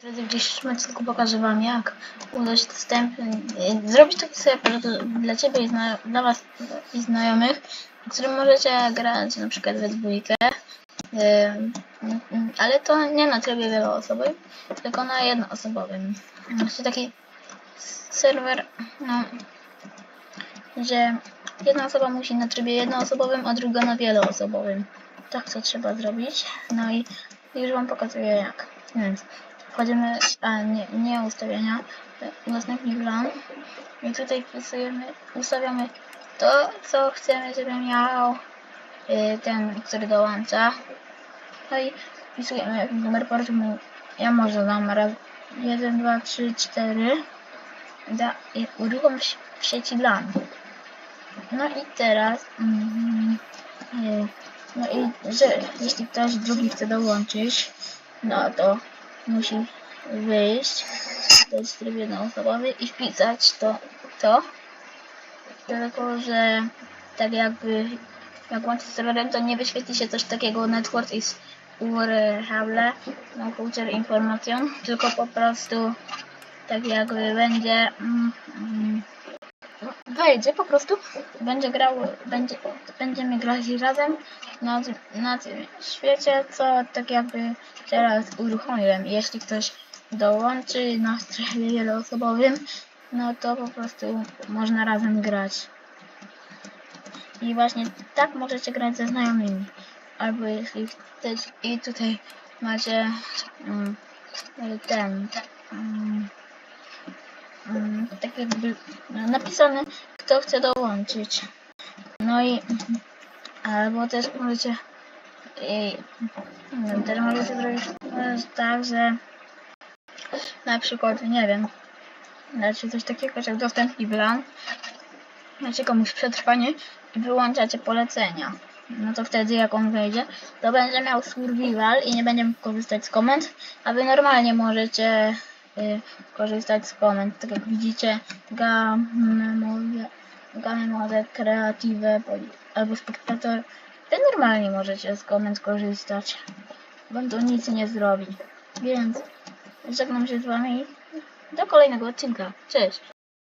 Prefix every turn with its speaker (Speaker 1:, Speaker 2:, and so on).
Speaker 1: Drodzy, w dzisiejszym odcinku pokażę Wam, jak udać dostęp, y, zrobić taki do- dla Ciebie i dla Was i znajomych, w którym możecie grać na przykład we dwójkę, y, y, ale to nie na trybie wieloosobowym, tylko na jednoosobowym. Znaczy taki serwer, no, że jedna osoba musi na trybie jednoosobowym, a druga na wieloosobowym. Tak to trzeba zrobić. No i już Wam pokazuję jak. Więc wchodzimy, a nie, nie ustawienia, udostępnij plan. I tutaj wpisujemy, ustawiamy to, co chcemy, żeby miał y, ten, który dołącza. No i wpisujemy numer portu. Ja może dam raz 1, 2, 3, 4. Da, i uruchom w sieci LAN. No i teraz, mm, y, no i że jeśli ktoś drugi chce dołączyć, no to musi wyjść, to jest tryb jednoosobowy i wpisać to, to, tylko że tak jakby jak łączyć z serwerem, to nie wyświetli się coś takiego network is urhable, no future information, tylko po prostu tak jakby będzie mm, mm, wejdzie po prostu, będzie grał, będzie, będziemy grać razem na, tym- na tym świecie, co tak jakby teraz uruchomiłem. Jeśli ktoś dołączy na strefie wieloosobowym, no to po prostu można razem grać. I właśnie tak możecie grać ze znajomymi. Albo jeśli chcecie, i tutaj macie mm, ten, mm, mm, tak jakby napisane, kto chce dołączyć. No i albo też możecie i, też możecie zrobić e, tak, że na przykład, nie wiem, znaczy coś takiego, jak dostęp i plan, macie komuś przetrwanie i wyłączacie polecenia. No to wtedy jak on wejdzie, to będzie miał survival i nie będzie mógł korzystać z komend, a wy normalnie możecie y, korzystać z komend. Tak jak widzicie, Gamemode, Gamemode Creative poli- albo Spectator, wy normalnie możecie z komend korzystać. Wam to nic nie zrobi. Więc żegnam się z wami do kolejnego odcinka. Cześć!